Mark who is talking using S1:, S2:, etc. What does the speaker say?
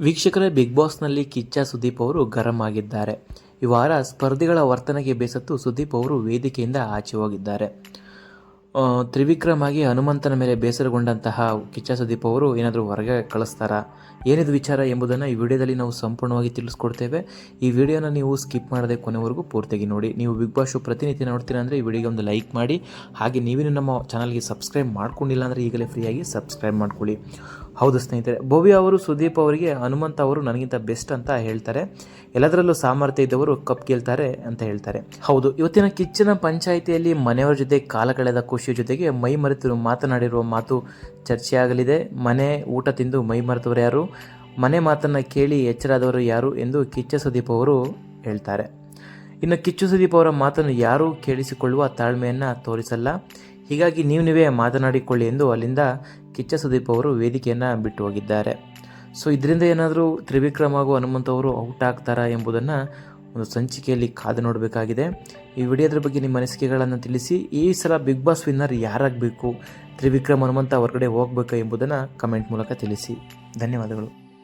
S1: ವೀಕ್ಷಕರೇ ಬಿಗ್ ಬಾಸ್ನಲ್ಲಿ ಕಿಚ್ಚ ಸುದೀಪ್ ಅವರು ಗರಂ ಆಗಿದ್ದಾರೆ. ಈ ವಾರ ಸ್ಪರ್ಧಿಗಳ ವರ್ತನೆಗೆ ಬೇಸತ್ತು ಸುದೀಪ್ ಅವರು ವೇದಿಕೆಯಿಂದ ಆಚೆ ಹೋಗಿದ್ದಾರೆ. ತ್ರಿವಿಕ್ರಮ್ ಆಗಿ ಹನುಮಂತನ ಮೇಲೆ ಬೇಸರಗೊಂಡಂತಹ ಕಿಚ್ಚ ಸುದೀಪ್ ಅವರು ಏನಾದರೂ ಹೊರಗೆ ಕಳಿಸ್ತಾರಾ? ಏನಿದು ವಿಚಾರ ಎಂಬುದನ್ನು ಈ ವಿಡಿಯೋದಲ್ಲಿ ನಾವು ಸಂಪೂರ್ಣವಾಗಿ ತಿಳಿಸ್ಕೊಡ್ತೇವೆ. ಈ ವಿಡಿಯೋನ ನೀವು ಸ್ಕಿಪ್ ಮಾಡದೆ ಕೊನೆವರೆಗೂ ಪೂರ್ತಿಯಾಗಿ ನೋಡಿ. ನೀವು ಬಿಗ್ ಬಾಸ್ ಶೋ ಪ್ರತಿನಿತ್ಯ ನೋಡ್ತೀರಾ ಅಂದರೆ ಈ ವಿಡಿಯೋಗೆ ಒಂದು ಲೈಕ್ ಮಾಡಿ. ಹಾಗೆ ನೀವೇನು ನಮ್ಮ ಚಾನಲ್ಗೆ ಸಬ್ಸ್ಕ್ರೈಬ್ ಮಾಡ್ಕೊಂಡಿಲ್ಲ ಅಂದರೆ ಈಗಲೇ ಫ್ರೀಯಾಗಿ ಸಬ್ಸ್ಕ್ರೈಬ್ ಮಾಡ್ಕೊಳ್ಳಿ. ಹೌದು ಸ್ನೇಹಿತರೆ, ಭವ್ಯ ಅವರು ಸುದೀಪ್ ಅವರಿಗೆ ಹನುಮಂತ ಅವರು ನನಗಿಂತ ಬೆಸ್ಟ್ ಅಂತ ಹೇಳ್ತಾರೆ. ಎಲ್ಲದರಲ್ಲೂ ಸಾಮರ್ಥ್ಯ ಇದ್ದವರು ಕಪ್ ಗೆಲ್ತಾರೆ ಅಂತ ಹೇಳ್ತಾರೆ. ಹೌದು, ಇವತ್ತಿನ ಕಿಚ್ಚನ ಪಂಚಾಯಿತಿಯಲ್ಲಿ ಮನೆಯವರ ಜೊತೆ ಕಾಲ ಕಳೆದ ಖುಷಿಯ ಜೊತೆಗೆ ಮೈ ಮರೆತು ಮಾತನಾಡಿರುವ ಮಾತು ಚರ್ಚೆಯಾಗಲಿದೆ. ಮನೆ, ಊಟ ತಿಂದು ಮೈ ಮರೆತವರು ಯಾರು? ಮನೆ ಮಾತನ್ನು ಕೇಳಿ ಎಚ್ಚರಾದವರು ಯಾರು ಎಂದು ಕಿಚ್ಚ ಸುದೀಪ್ ಅವರು ಹೇಳ್ತಾರೆ. ಇನ್ನು ಕಿಚ್ಚು ಸುದೀಪ್ ಅವರ ಮಾತನ್ನು ಯಾರೂ ಕೇಳಿಸಿಕೊಳ್ಳುವ ತಾಳ್ಮೆಯನ್ನು ತೋರಿಸಲ್ಲ. ಹೀಗಾಗಿ ನೀವು ನೀವೇ ಮಾತನಾಡಿಕೊಳ್ಳಿ ಎಂದು ಅಲ್ಲಿಂದ ಕಿಚ್ಚ ಸುದೀಪ್ ಅವರು ವೇದಿಕೆಯನ್ನು ಬಿಟ್ಟು ಹೋಗಿದ್ದಾರೆ. ಸೊ ಇದರಿಂದ ಏನಾದರೂ ತ್ರಿವಿಕ್ರಮ್ ಹಾಗೂ ಹನುಮಂತ್ ಅವರು ಔಟ್ ಆಗ್ತಾರಾ ಎಂಬುದನ್ನು ಒಂದು ಸಂಚಿಕೆಯಲ್ಲಿ ಕಾದು ನೋಡಬೇಕಾಗಿದೆ. ಈ ವಿಡಿಯೋದ್ರ ಬಗ್ಗೆ ನಿಮ್ಮ ಅನಿಸಿಕೆಗಳನ್ನು ತಿಳಿಸಿ, ಈ ಸಲ ಬಿಗ್ ಬಾಸ್ ವಿನ್ನರ್ ಯಾರಾಗಬೇಕು, ತ್ರಿವಿಕ್ರಮ್, ಹನುಮಂತ ಹೊರಗಡೆ ಹೋಗಬೇಕು ಎಂಬುದನ್ನು ಕಮೆಂಟ್ ಮೂಲಕ ತಿಳಿಸಿ. ಧನ್ಯವಾದಗಳು.